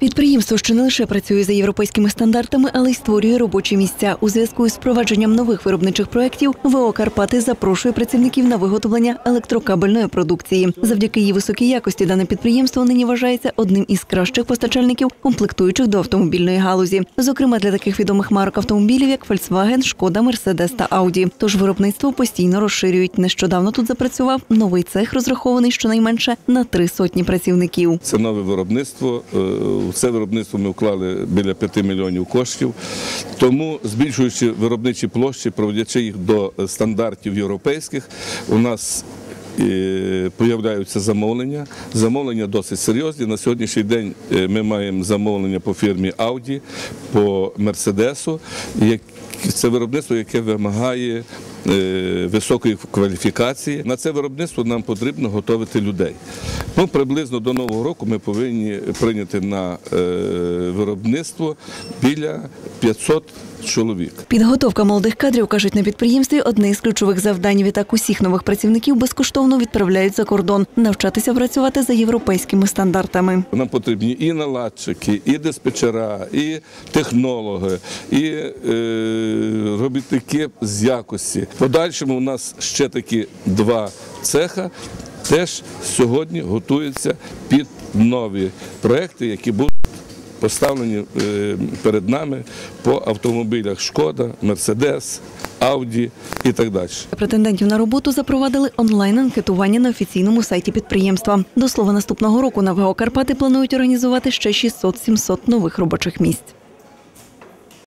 Підприємство, що не лише працює за європейськими стандартами, але й створює робочі місця. У зв'язку із впровадженням нових виробничих проєктів ВО Карпати запрошує працівників на виготовлення електрокабельної продукції. Завдяки її високій якості дане підприємство нині вважається одним із кращих постачальників комплектуючих до автомобільної галузі. Зокрема, для таких відомих марок автомобілів, як Volkswagen, Шкода, Мерседес та Audi. Тож виробництво постійно розширюють. Нещодавно тут запрацював новий цех, розрахований щонайменше на три сотні працівників. Це нове виробництво. У це виробництво ми вклали біля 5 мільйонів коштів. Тому, збільшуючи виробничі площі, проводячи їх до стандартів європейських, у нас е, Появляються замовлення. Замовлення досить серйозні. На сьогоднішній день е, ми маємо замовлення по фірмі Audi, по Мерседесу. Це виробництво, яке вимагає високої кваліфікації. На це виробництво нам потрібно готувати людей. Ну, приблизно до нового року ми повинні прийняти на е, виробництво біля 500 чоловік. Підготовка молодих кадрів кажуть на підприємстві одне із ключових завдань. Відтак усіх нових працівників безкоштовно відправляють за кордон навчатися працювати за європейськими стандартами. Нам потрібні і наладчики, і диспетчера, і технологи, і е, робітники з якості. Подальшому у нас ще такі два цеха. Теж сьогодні готуються під нові проекти, які будуть поставлені е, перед нами по автомобілях Шкода, Мерседес, Ауді і так далі. Претендентів на роботу запровадили онлайн-анкетування на офіційному сайті підприємства. До слова, наступного року на ВО Карпати планують організувати ще 600-700 нових робочих місць.